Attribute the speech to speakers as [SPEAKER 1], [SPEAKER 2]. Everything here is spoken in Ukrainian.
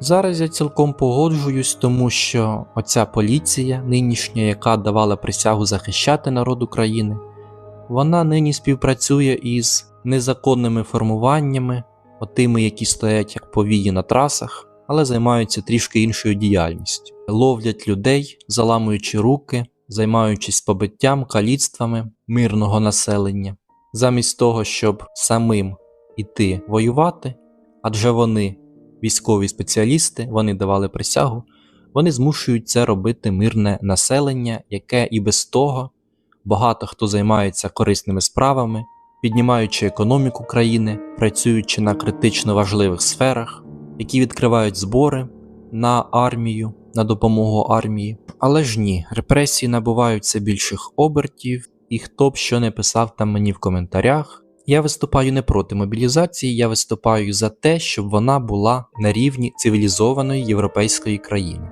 [SPEAKER 1] Зараз я цілком погоджуюсь, тому що оця поліція нинішня, яка давала присягу захищати народ України, вона нині співпрацює із незаконними формуваннями, отими, які стоять як повії на трасах, але займаються трішки іншою діяльністю. Ловлять людей, заламуючи руки, займаючись побиттям, каліцтвами мирного населення, замість того, щоб самим іти воювати, адже вони військові спеціалісти, вони давали присягу, вони змушують це робити мирне населення, яке і без того багато хто займається корисними справами, піднімаючи економіку країни, працюючи на критично важливих сферах, які відкривають збори на армію, на допомогу армії. Але ж ні, репресії набувають все більших обертів, і хто б що не писав там мені в коментарях. Я виступаю не проти мобілізації, я виступаю за те, щоб вона була на рівні цивілізованої європейської країни.